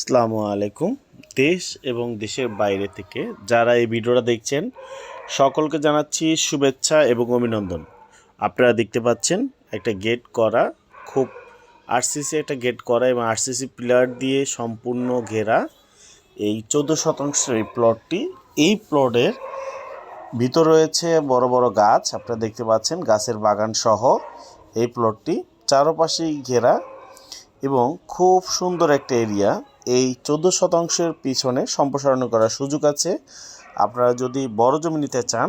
আসসালামু আলাইকুম। দেশ এবং দেশের বাইরে থেকে যারা এই ভিডিওটা দেখছেন, সকলকে জানাচ্ছি শুভেচ্ছা এবং অভিনন্দন। আপনারা দেখতে পাচ্ছেন একটা গেট করা, খুব আরসিসি একটা গেট করা এবং আরসিসি পিলার দিয়ে সম্পূর্ণ ঘেরা এই চোদ্দ শতাংশের এই প্লটটি এই প্লটের ভিতর রয়েছে বড় বড় গাছ, আপনারা দেখতে পাচ্ছেন গাছের বাগান সহ এই প্লটটি চারপাশেই ঘেরা এবং খুব সুন্দর একটা এরিয়া এই চোদ্দ শতাংশের পিছনে সম্প্রসারণ করার সুযোগ আছে। আপনারা যদি বড় জমি নিতে চান,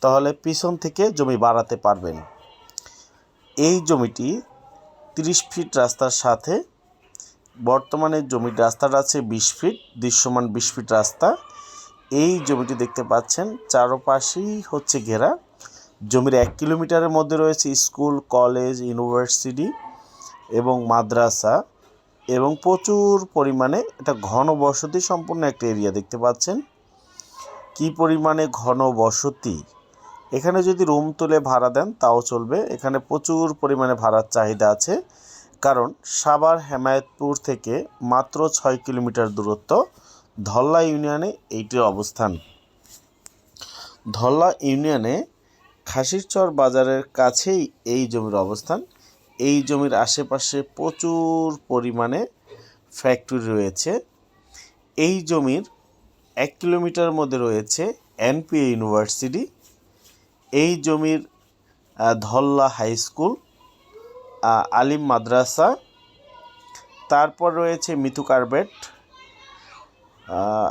তাহলে পিছন থেকে জমি বাড়াতে পারবেন। এই জমিটি তিরিশ ফিট রাস্তার সাথে, বর্তমানে জমির রাস্তাটা আছে বিশ ফিট, দৃশ্যমান বিশ ফিট রাস্তা। এই জমিটি দেখতে পাচ্ছেন, চারপাশেই হচ্ছে ঘেরা। জমির এক কিলোমিটারের মধ্যে রয়েছে স্কুল, কলেজ, ইউনিভার্সিটি এবং মাদ্রাসা। এবং প্রচুর পরিমাণে এটা ঘন বসতি সম্পূর্ণ একটা এরিয়া দেখতে পাচ্ছেন। কি পরিমাণে ঘন বসতি এখানে যদি রুম তুলে ভাড়া দেন, তাও চলবে। এখানে প্রচুর পরিমাণে ভাড়ার চাহিদা আছে। কারণ সাভার হেমায়তপুর থেকে মাত্র ছয় কিলোমিটার দূরত্ব, ধল্লা ইউনিয়নে এইটির অবস্থান। ধল্লা ইউনিয়নে খাসিরচর বাজারের কাছেই এই জমির অবস্থান। এই জমির আশেপাশে প্রচুর পরিমাণে ফ্যাক্টরি রয়েছে। এই জমির এক কিলোমিটার মধ্যে রয়েছে এনপিএ ইউনিভার্সিটি এই জমির ধল্লা হাই স্কুল আলিম মাদ্রাসা। তারপর রয়েছে মিথু কার্বেট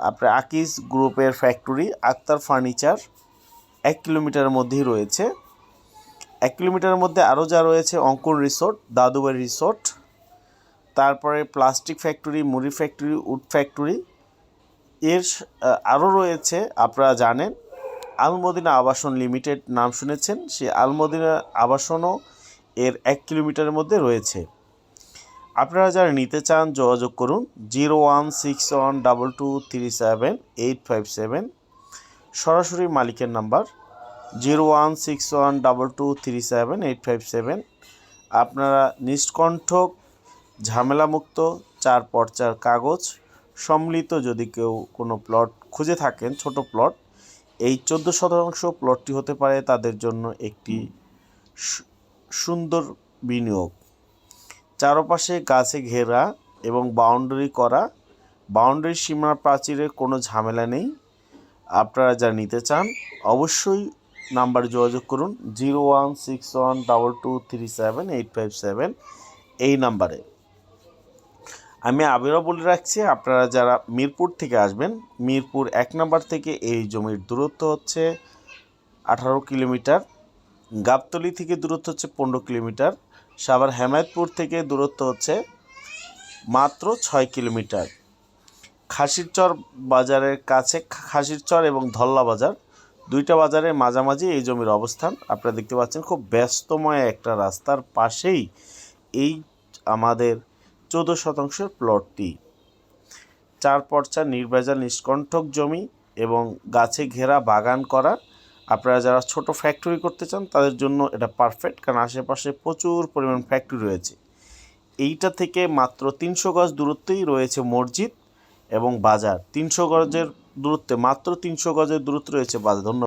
আপনার আকিস গ্রুপের ফ্যাক্টরি আক্তার ফার্নিচার। এক কিলোমিটারের মধ্যেই রয়েছে। এক কিলোমিটারের মধ্যে আরও যা রয়েছে, অঙ্কুর রিসোর্ট, দাদুবাড়ি রিসোর্ট, তারপরে প্লাস্টিক ফ্যাক্টরি, মুড়ি ফ্যাক্টরি উড ফ্যাক্টরি, এর আরও রয়েছে, আপনারা জানেন, আলমদিনা আবাসন লিমিটেড নাম শুনেছেন সে আলমদিনা আবাসনও এর এক কিলোমিটারের মধ্যে রয়েছে। আপনারা যারা নিতে চান, যোগাযোগ করুন, zero one six one double two three seven eight five seven. সরাসরি মালিকের number zero one six one double two three seven eight five seven. আপনারা নিষ্কণ্ঠক, ঝামেলামুক্ত, চার পর্চার কাগজ, সম্মিলিত যদি কেউ কোনো প্লট খুঁজে থাকেন, ছোট প্লট, এই চোদ্দ শতাংশ প্লটটি হতে পারে তাদের জন্য একটি সুন্দর বিনিয়োগ। চারপাশে গাছে ঘেরা এবং বাউন্ডারি করা বাউন্ডারি সীমা প্রাচীরে কোনো ঝামেলা নেই। আপনারা যা নিতে চান, অবশ্যই নাম্বারে যোগাযোগ করুন zero one six one double two three seven eight five seven এই নাম্বারে। আমি আবারও বলে রাখছি, আপনারা যারা মিরপুর থেকে আসবেন, মিরপুর এক নাম্বার থেকে এই জমির দূরত্ব হচ্ছে আঠারো কিলোমিটার, গাবতলি থেকে দূরত্ব হচ্ছে পনেরো কিলোমিটার, সাভার হেমায়তপুর থেকে দূরত্ব হচ্ছে মাত্র ছয় কিলোমিটার। খাসিরচর বাজারের কাছে, খাসিরচর এবং ধল্লা বাজার দুইটা বাজারের মাঝামাঝি এই জমির অবস্থান। আপনারা দেখতে পাচ্ছেন খুব ব্যস্তময় একটা রাস্তার পাশেই এই আমাদের চোদ্দ শতাংশের প্লটটি চার পর্চা নির্ভেজাল নিষ্কণ্ঠক জমি এবং গাছে ঘেরা বাগান করা আপনারা যারা ছোট ফ্যাক্টরি করতে চান, তাদের জন্য এটা পারফেক্ট কারণ আশেপাশে প্রচুর পরিমাণ ফ্যাক্টরি রয়েছে। এইটা থেকে মাত্র তিনশো গজ দূরত্বেই রয়েছে মসজিদ এবং বাজার। তিনশো গজের দূরত্বে মাত্র তিনশো গজের দূরত্ব রয়েছে বাস। ধন্যবাদ।